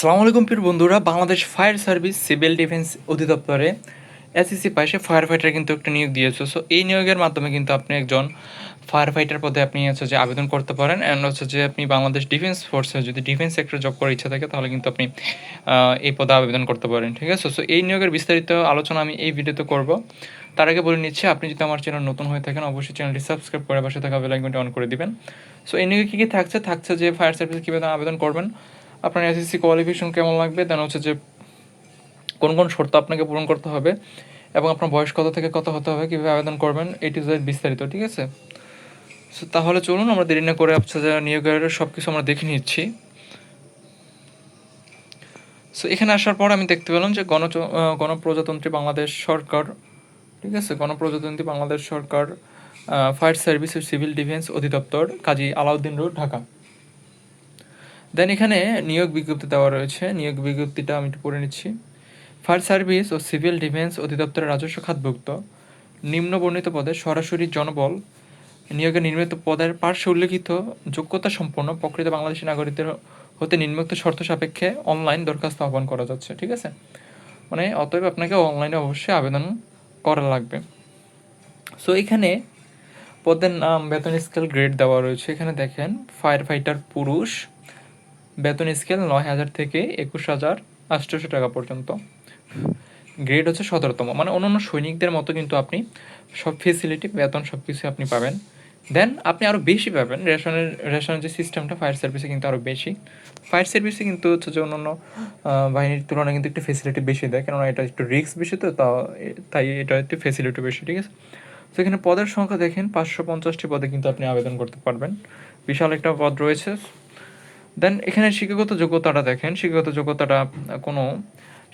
সালামু আলাইকুম প্রিয় বন্ধুরা, Bangladesh fire service civil defence অধিদপ্তরে SSC পাশে ফায়ার ফাইটার কিন্তু একটা নিয়োগ দিয়েছে। সো এই নিয়োগের মাধ্যমে কিন্তু আপনি একজন ফায়ার ফাইটার পদে আপনি হচ্ছে যে আবেদন করতে পারেন অ্যান্ড হচ্ছে যে আপনি বাংলাদেশ ডিফেন্স ফোর্সে যদি ডিফেন্স সেক্টরে জব করার ইচ্ছা থাকে, তাহলে কিন্তু আপনি এই পদে আবেদন করতে পারেন, ঠিক আছে? সো এই নিয়োগের বিস্তারিত আলোচনা আমি এই ভিডিওতে করব। তার আগে বলে নিচ্ছি, আপনি যদি আমার চ্যানেল নতুন হয়ে থাকেন, অবশ্যই চ্যানেলটি সাবস্ক্রাইব করে পাশে থাকা বেল আইকনটি অন করে দিবেন। সো এই নিয়োগে কী কী থাকছে? থাকছে যে ফায়ার সার্ভিস কীভাবে আবেদন করবেন আপনার এসএসসি কোয়ালিফিকেশন কেমন লাগবে? দেন হচ্ছে যে কোন কোন শর্ত আপনাকে পূরণ করতে হবে এবং আপনার বয়স কত থেকে কত হতে হবে, কীভাবে আবেদন করবেন এটি বিস্তারিত, ঠিক আছে? সো তাহলে চলুন, আমরা দেরি না করে হচ্ছে যে নিয়োগের সব কিছু আমরা দেখে নিচ্ছি। সো এখানে আসার পর আমি দেখতে পেলাম যে গণ গণপ্রজাতন্ত্রী বাংলাদেশ সরকার, ঠিক আছে? গণপ্রজাতন্ত্রী বাংলাদেশ সরকার ফায়ার সার্ভিস ও সিভিল ডিফেন্স অধিদপ্তর কাজী আলাউদ্দিন রোড ঢাকা। দেন এখানে নিয়োগ বিজ্ঞপ্তি দেওয়া রয়েছে। নিয়োগ বিজ্ঞপ্তিটা আমি একটু পড়ে নিচ্ছি। ফায়ার সার্ভিস ও সিভিল ডিফেন্স অধিদপ্তরের রাজস্ব খাতভুক্ত। নিম্ন বর্ণিত পদে সরাসরি জনবল। নিয়োগে নির্মিত পদের পার্শ্ব উল্লেখিত যোগ্যতা সম্পন্ন প্রকৃত বাংলাদেশী নাগরিকদের হতে নিম্নোক্ত শর্ত সাপেক্ষে অনলাইন দরখাস্ত আহ্বান করা যাচ্ছে, ঠিক আছে? মানে অতএব আপনাকে অনলাইনে অবশ্যই আবেদন করা লাগবে। সো এখানে পদের নাম, বেতন স্কেল গ্রেড দেওয়া রয়েছে। এখানে দেখেন ফায়ার ফাইটার পুরুষ বেতন স্কেল নয় হাজার থেকে একুশ হাজার আটশোশো টাকা পর্যন্ত। গ্রেড হচ্ছে সতেরোতম। মানে অন্যান্য সৈনিকদের মতো কিন্তু আপনি সব ফেসিলিটি বেতন সব কিছু আপনি পাবেন। দেন আপনি আরও বেশি পাবেন। রেশনের রেশনের যে সিস্টেমটা ফায়ার সার্ভিসে কিন্তু আরও বেশি। ফায়ার সার্ভিসে কিন্তু হচ্ছে যে অন্যান্য বাহিনীর তুলনায় কিন্তু একটু ফেসিলিটি বেশি দেয়। কেননা এটা একটু রিস্ক বেশি তো তা তাই এটা একটু ফেসিলিটি বেশি, ঠিক আছে? তো এখানে পদের সংখ্যা দেখেন, পাঁচশো পঞ্চাশটি পদে কিন্তু আপনি আবেদন করতে পারবেন। বিশাল একটা পদ রয়েছে। দেন এখানে শিক্ষাগত যোগ্যতাটা দেখেন। শিক্ষাগত যোগ্যতাটা কোনো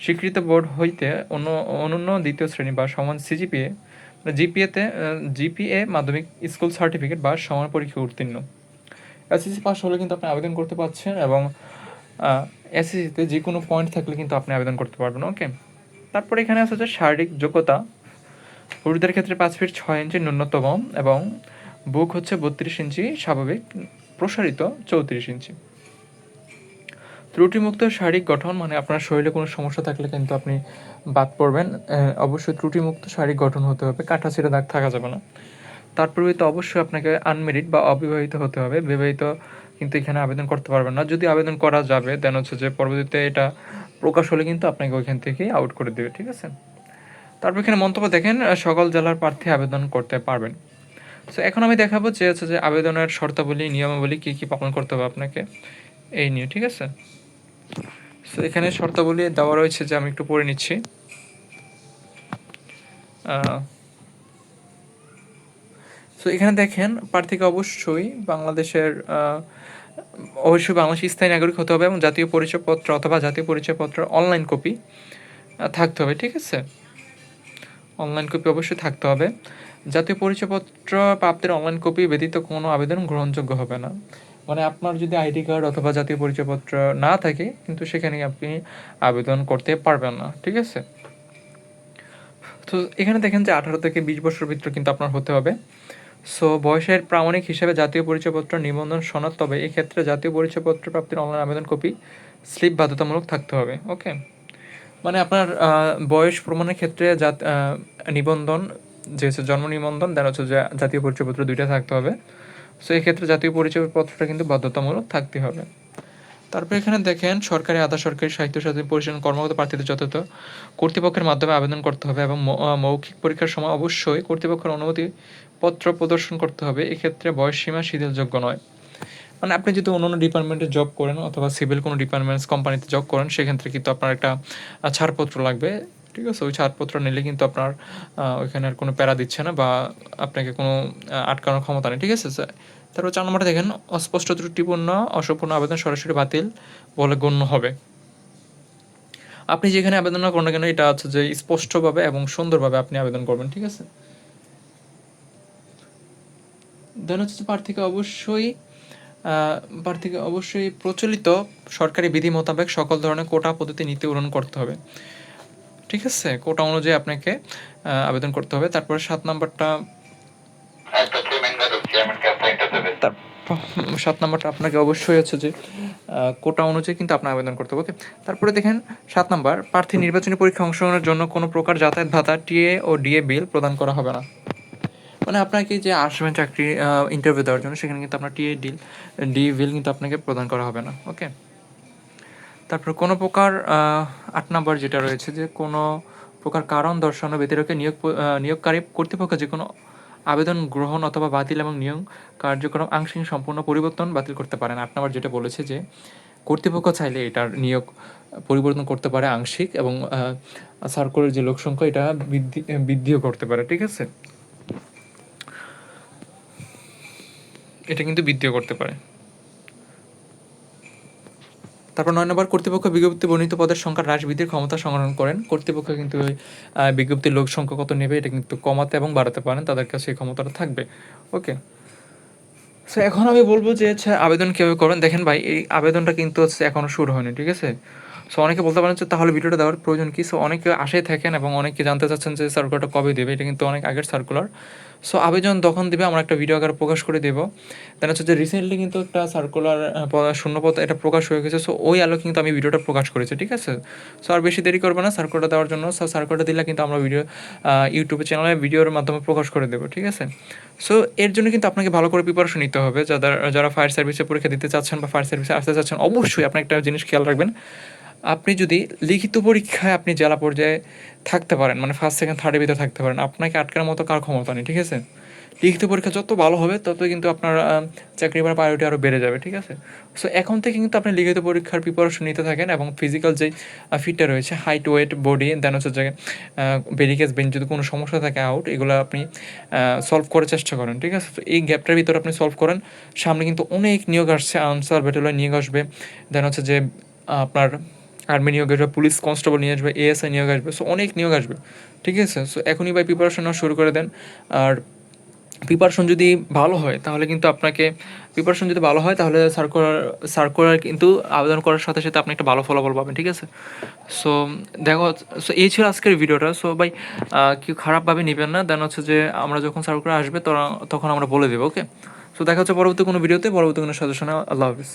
স্বীকৃত বোর্ড হইতে অন্য, অনন্য দ্বিতীয় শ্রেণি বা সমান সিজিপিএ জিপিএতে জিপিএ মাধ্যমিক স্কুল সার্টিফিকেট বা সমান পরীক্ষা উত্তীর্ণ। এসএসসি পাস হলে কিন্তু আপনি আবেদন করতে পারছেন এবং এসএসসিতে যে কোনো পয়েন্ট থাকলে কিন্তু আপনি আবেদন করতে পারবেন ওকে তারপরে এখানে আছে যে শারীরিক যোগ্যতা। পুরুষদের ক্ষেত্রে পাঁচ ফিট ছয় ইঞ্চি ন্যূনতম এবং বুক হচ্ছে বত্রিশ ইঞ্চি, স্বাভাবিক প্রসারিত চৌত্রিশ ইঞ্চি। ত্রুটিমুক্ত শারীরিক গঠন মানে আপনার শরীরে কোনো সমস্যা থাকলে কিন্তু আপনি বাদ পড়বেন। অবশ্যই ত্রুটিমুক্ত শারীরিক গঠন হতে হবে, কাটা ছেড়ে দাগ থাকা যাবে না। তারপরে তো অবশ্যই আপনাকে আনমেরিড বা অবিবাহিত হতে হবে। বিবাহিত কিন্তু এখানে আবেদন করতে পারবেন না। যদি আবেদন করা যাবে দেন হচ্ছে যে পরবর্তীতে এটা প্রকাশ হলে কিন্তু আপনাকে ওইখান থেকেই আউট করে দেবে, ঠিক আছে? তারপর এখানে মন্তব্য দেখেন সকল জেলার প্রার্থী আবেদন করতে পারবেন। সো এখন আমি দেখাবো যে হচ্ছে যে আবেদনের শর্তাবলী, নিয়মাবলী কী কী পালন করতে হবে আপনাকে। এই নিয়ে, ঠিক আছে? সো এখানে শর্তাবলী দেওয়া রয়েছে যে আমি একটু পড়ে নিচ্ছি। সো এখানে দেখেন, প্রার্থীকে অবশ্যই বাংলাদেশের অবশ্যই বাংলাদেশের স্থায়ী নাগরিক হতে হবে এবং জাতীয় পরিচয়পত্র অথবা জাতীয় পরিচয়পত্র অনলাইন কপি থাকতে হবে, ঠিক আছে? অনলাইন কপি অবশ্যই থাকতে হবে। জাতীয় পরিচয়পত্র প্রাপ্তির অনলাইন কপি ব্যতীত কোনো আবেদন গ্রহণযোগ্য হবে না। মানে আপনার যদি আইডি কার্ড অথবা জাতীয় পরিচয়পত্র না থাকে, কিন্তু সেখানে আপনি আবেদন করতে পারবেন না, ঠিক আছে? তো এখানে দেখেন যে আঠারো থেকে বিশ বছর ভিতরে কিন্তু আপনার হতে হবে। সো বয়সের প্রামাণিক হিসেবে জাতীয় পরিচয়পত্র নিবন্ধন সনদ, তবে এক্ষেত্রে জাতীয় পরিচয়পত্র প্রাপ্তির অনলাইন আবেদন কপি স্লিপ বাধ্যতামূলক থাকতে হবে ওকে মানে আপনার বয়স প্রমাণের ক্ষেত্রে নিবন্ধন যে হচ্ছে জন্ম নিবন্ধন দেন হচ্ছে জাতীয় পরিচয়পত্র দুইটা থাকতে হবে। সো এক্ষেত্রে জাতীয় পরিচয়পত্রটা কিন্তু বাধ্যতামূলক থাকতে হবে। তারপর এখানে দেখেন, সরকারি, আধা সরকারি সাহিত্য সাথী পরিচালন কর্মরত প্রার্থীদের যথাযথ কর্তৃপক্ষের মাধ্যমে আবেদন করতে হবে এবং মৌখিক পরীক্ষার সময় অবশ্যই কর্তৃপক্ষের অনুমতি পত্র প্রদর্শন করতে হবে। এক্ষেত্রে বয়স সীমা শিথিলযোগ্য নয়। মানে আপনি যদি অন্য অন্য ডিপার্টমেন্টে জব করেন অথবা সিভিল কোনো ডিপার্টমেন্টস কোম্পানিতে জব করেন, সেক্ষেত্রে কিন্তু আপনার একটা ছাড়পত্র লাগবে। ঠিক আছে, ওই ছাড়পত্র নিলে কিন্তু আপনার ওইখানে আর কোনো প্যারা দিচ্ছে না বা আপনাকে কোনো আটকানোর ক্ষমতা নেই, ঠিক আছে তারপর চার নম্বরে দেখেন, অস্পষ্ট ত্রুটিপূর্ণ, অসম্পূর্ণ আবেদন সরাসরি বাতিল বলে গণ্য হবে। আপনি যেখানে আবেদন না করেন কেন, এটা হচ্ছে যে স্পষ্টভাবে এবং সুন্দরভাবে আপনি আবেদন করবেন, ঠিক আছে? দেন হচ্ছে প্রার্থীকে অবশ্যই প্রার্থীকে অবশ্যই প্রচলিত সরকারি বিধি মোতাবেক সকল ধরনের কোটা পদ্ধতি নীতি গ্রহণ করতে হবে। ঠিক আছে কোটা অনুযায়ী আপনাকে আবেদন করতে হবে। তারপরে সাত নাম্বারটা তার- সাত নাম্বারটা আপনাকে অবশ্যই হচ্ছে যে কোটা অনুযায়ী কিন্তু আপনার আবেদন করতে হবে ওকে তারপরে দেখেন সাত নাম্বার প্রার্থী নির্বাচনী পরীক্ষা অংশগ্রহণের জন্য কোনো প্রকার যাতায়াত ভাতা টিএ ও ডিএ বিল প্রদান করা হবে না। মানে আপনাকে যে আসবেন চাকরি ইন্টারভিউ দেওয়ার জন্য সেখানে কিন্তু আপনার টিএ ডিল ডি বিল কিন্তু আপনাকে প্রদান করা হবে না ওকে তারপর কোনো প্রকার আট নম্বর যেটা রয়েছে যে কোনো প্রকার কারণ দর্শানো ব্যতিরেকে নিয়োগ নিয়োগকারী কর্তৃপক্ষ যে কোনো আবেদন গ্রহণ অথবা বাতিল এবং নিয়োগ কার্যক্রম আংশিক সম্পূর্ণ পরিবর্তন বাতিল করতে পারেন। আট নম্বর যেটা বলেছে যে কর্তৃপক্ষ চাইলে এটার নিয়োগ পরিবর্তন করতে পারে আংশিক এবং সার্কুলের যে লোক সংখ্যা এটা বৃদ্ধি, বৃদ্ধিও করতে পারে, ঠিক আছে? এটা কিন্তু বৃদ্ধিও করতে পারে। তারপর নয় নম্বর, কর্তৃপক্ষ বিজ্ঞপ্তি বর্ণিত পদের সংখ্যা হ্রাস বৃদ্ধির ক্ষমতা সংগ্রহণ করেন। কর্তৃপক্ষ কিন্তু ওই বিজ্ঞপ্তির লোক সংখ্যা কত নেবে এটা কিন্তু কমাতে এবং বাড়াতে পারেন, তাদের কাছে এই ক্ষমতাটা থাকবে। ওকে। সো এখন আমি বলব যে হচ্ছে আবেদন কীভাবে করেন দেখেন ভাই, এই আবেদনটা কিন্তু হচ্ছে এখনও শুরু হয়নি, ঠিক আছে? সো অনেকে বলতে পারেন যে, তাহলে ভিডিওটা দেওয়ার প্রয়োজন কি? সো অনেকে আশায় থাকেন এবং অনেকে জানতে চাচ্ছেন যে, সার্কুলারটা কবে দেবে? এটা কিন্তু অনেক আগের সার্কুলার। সো আবেদন তখন দেবে, আমরা একটা ভিডিও আকারে প্রকাশ করে দেবো। দেন হচ্ছে যে রিসেন্টলি কিন্তু একটা সার্কুলার শূন্যপদ এটা প্রকাশ হয়ে গেছে। সো ওই আলো কিন্তু আমি ভিডিওটা প্রকাশ করেছি, ঠিক আছে? সো আর বেশি দেরি করবে না সার্কুলারটা দেওয়ার জন্য। সো সার্কুলারটা দিলে কিন্তু আমরা ভিডিও ইউটিউবে চ্যানেলে ভিডিওর মাধ্যমে প্রকাশ করে দেবো, ঠিক আছে? সো এর জন্য কিন্তু আপনাকে ভালো করে প্রিপারেশন নিতে হবে। যারা যারা ফায়ার সার্ভিসে পরীক্ষা দিতে চাচ্ছেন বা ফায়ার সার্ভিসে আসতে চাচ্ছেন, অবশ্যই আপনি একটা জিনিস খেয়াল রাখবেন। আপনি যদি লিখিত পরীক্ষায় আপনি জেলা পর্যায়ে থাকতে পারেন মানে ফার্স্ট সেকেন্ড থার্ডের ভিতরে থাকতে পারেন, আপনাকে আটকানোর মতো কার ক্ষমতা নেই, ঠিক আছে? লিখিত পরীক্ষা যত ভালো হবে, তত কিন্তু আপনার চাকরি বা প্রায়োরিটি আরও বেড়ে যাবে, ঠিক আছে? সো এখন থেকে কিন্তু আপনি লিখিত পরীক্ষার প্রিপারেশন নিতে থাকেন এবং ফিজিক্যাল যে ফিটটা রয়েছে হাইট ওয়েট বডি দেন হচ্ছে যে বেরিকেজ বেঞ্চ যদি কোনো সমস্যা থাকে আউট এগুলো আপনি সলভ করার চেষ্টা করেন, ঠিক আছে? এই গ্যাপটার ভিতরে আপনি সলভ করেন, সামনে কিন্তু অনেক নিয়োগ আসছে আনসার ব্যাটালিয়ন নিয়োগ আসবে দেন হচ্ছে যে, আপনার আর্মি নিয়োগ আসবে, পুলিশ কনস্টেবল নিয়ে আসবে, এএসআই নিয়োগ আসবে সো অনেক নিয়োগ আসবে, ঠিক আছে? সো এখনই ভাই প্রিপারেশন শুরু করে দেন। আর প্রিপারেশন যদি ভালো হয়, তাহলে কিন্তু আপনাকে প্রিপারেশন যদি ভালো হয়, তাহলে সার্কুলার সার্কুলার কিন্তু আবেদন করার সাথে সাথে আপনি একটা ভালো ফলাফল পাবেন, ঠিক আছে? সো দেখো সো এই ছিল আজকের ভিডিওটা। সো ভাই কেউ খারাপভাবে নেবেন না। দেন হচ্ছে যে আমরা যখন সার্কুলার আসবে তখন আমরা বলে দেবো ওকে সো দেখা হচ্ছে পরবর্তী কোনো ভিডিওতে, পরবর্তী কোনো সাজেশনে আল্লাহ হাফিজ।